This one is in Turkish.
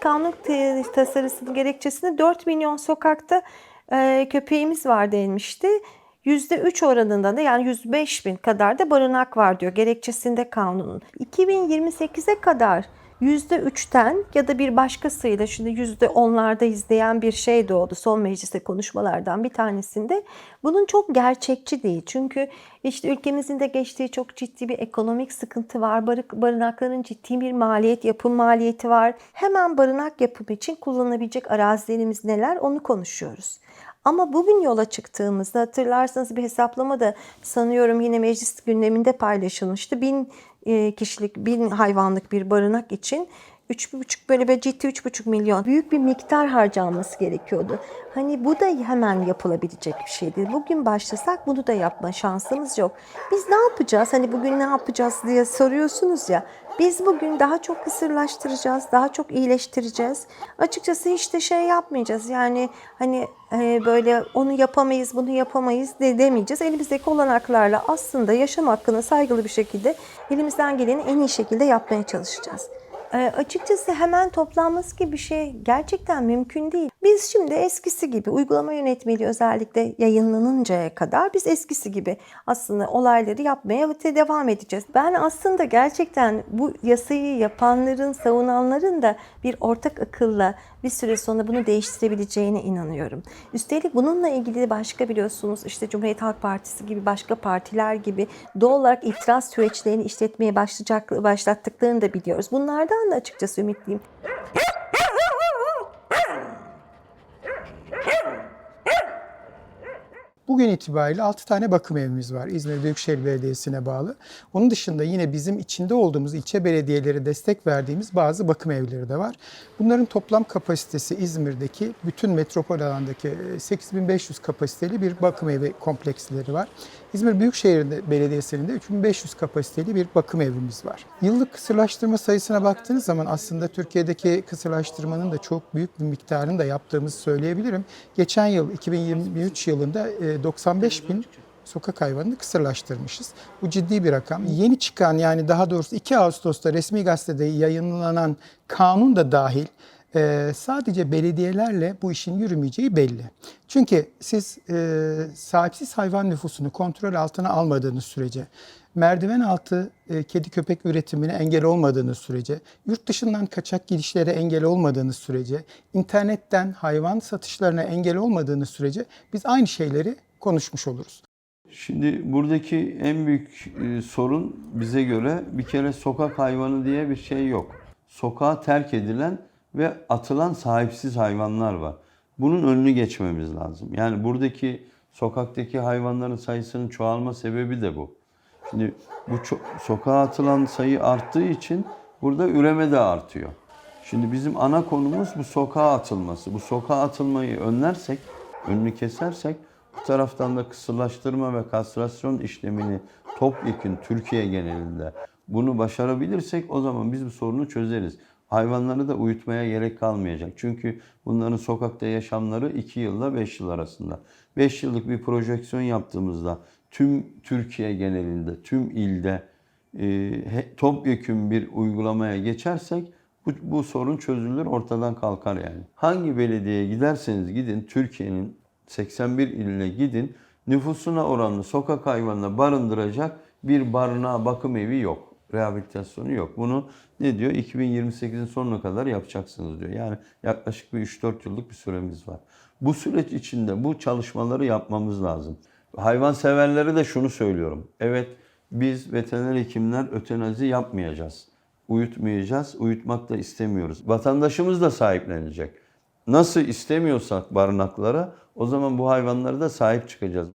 kanun te- tasarısının gerekçesinde 4 milyon sokakta e, köpeğimiz var denilmişti. %3 oranında da yani 105 bin kadar da barınak var diyor gerekçesinde kanunun. 2028'e kadar %3'ten ya da bir başkasıyla şimdi %10'larda izleyen bir şey doğdu son mecliste konuşmalardan bir tanesinde. Bunun çok gerçekçi değil. Çünkü işte ülkemizin de geçtiği çok ciddi bir ekonomik sıkıntı var. Barınakların ciddi bir maliyet, yapım maliyeti var. Hemen barınak yapımı için kullanılabilecek arazilerimiz neler onu konuşuyoruz. Ama bugün yola çıktığımızda hatırlarsanız bir hesaplama da sanıyorum yine meclis gündeminde paylaşılmıştı. Bin e, kişilik, bin hayvanlık bir barınak için 3,5 böyle bir ciddi 3,5 milyon büyük bir miktar harcanması gerekiyordu. Hani bu da hemen yapılabilecek bir şey değil. Bugün başlasak bunu da yapma şansımız yok. Biz ne yapacağız? Hani bugün ne yapacağız diye soruyorsunuz ya. Biz bugün daha çok kısırlaştıracağız, daha çok iyileştireceğiz. Açıkçası hiç de şey yapmayacağız. Yani hani e, böyle onu yapamayız, bunu yapamayız de demeyeceğiz. Elimizdeki olanaklarla aslında yaşam hakkına saygılı bir şekilde elimizden geleni en iyi şekilde yapmaya çalışacağız. E, açıkçası hemen toplanması gibi bir şey gerçekten mümkün değil. Biz şimdi eskisi gibi uygulama yönetmeliği özellikle yayınlanıncaya kadar biz eskisi gibi aslında olayları yapmaya devam edeceğiz. Ben aslında gerçekten bu yasayı yapanların, savunanların da bir ortak akılla bir süre sonra bunu değiştirebileceğine inanıyorum. Üstelik bununla ilgili başka biliyorsunuz işte Cumhuriyet Halk Partisi gibi başka partiler gibi doğal olarak itiraz süreçlerini işletmeye başlayacak, başlattıklarını da biliyoruz. Bunlardan da açıkçası ümitliyim. Bugün itibariyle 6 tane bakım evimiz var İzmir Büyükşehir Belediyesi'ne bağlı. Onun dışında yine bizim içinde olduğumuz ilçe belediyeleri destek verdiğimiz bazı bakım evleri de var. Bunların toplam kapasitesi İzmir'deki bütün metropol alandaki e, 8500 kapasiteli bir bakım evi kompleksleri var. İzmir Büyükşehir Belediyesi'nin de 3500 kapasiteli bir bakım evimiz var. Yıllık kısırlaştırma sayısına baktığınız zaman aslında Türkiye'deki kısırlaştırmanın da çok büyük bir miktarını da yaptığımızı söyleyebilirim. Geçen yıl 2023 yılında e, 95 bin sokak hayvanını kısırlaştırmışız. Bu ciddi bir rakam. Yeni çıkan yani daha doğrusu 2 Ağustos'ta resmi gazetede yayınlanan kanun da dahil e, sadece belediyelerle bu işin yürümeyeceği belli. Çünkü siz e, sahipsiz hayvan nüfusunu kontrol altına almadığınız sürece, merdiven altı e, kedi köpek üretimine engel olmadığınız sürece, yurt dışından kaçak girişlere engel olmadığınız sürece, internetten hayvan satışlarına engel olmadığınız sürece biz aynı şeyleri konuşmuş oluruz. Şimdi buradaki en büyük e, sorun bize göre bir kere sokak hayvanı diye bir şey yok. Sokağa terk edilen ve atılan sahipsiz hayvanlar var. Bunun önünü geçmemiz lazım. Yani buradaki sokaktaki hayvanların sayısının çoğalma sebebi de bu. Şimdi bu sokağa atılan sayı arttığı için burada üreme de artıyor. Şimdi bizim ana konumuz bu sokağa atılması. Bu sokağa atılmayı önlersek, önünü kesersek bu taraftan da kısırlaştırma ve kastrasyon işlemini topyekun Türkiye genelinde bunu başarabilirsek o zaman biz bu sorunu çözeriz. Hayvanları da uyutmaya gerek kalmayacak. Çünkü bunların sokakta yaşamları 2 yılla 5 yıl arasında. 5 yıllık bir projeksiyon yaptığımızda tüm Türkiye genelinde, tüm ilde e, topyekun bir uygulamaya geçersek bu, bu sorun çözülür, ortadan kalkar yani. Hangi belediyeye giderseniz gidin, Türkiye'nin 81 iline gidin, nüfusuna oranlı sokak hayvanına barındıracak bir barınağı bakım evi yok. Rehabilitasyonu yok. Bunu ne diyor? 2028'in sonuna kadar yapacaksınız diyor. Yani yaklaşık bir 3-4 yıllık bir süremiz var. Bu süreç içinde bu çalışmaları yapmamız lazım. Hayvan severlere de şunu söylüyorum. Evet biz veteriner hekimler ötenazi yapmayacağız. Uyutmayacağız. Uyutmak da istemiyoruz. Vatandaşımız da sahiplenecek. Nasıl istemiyorsak barınaklara o zaman bu hayvanlara da sahip çıkacağız.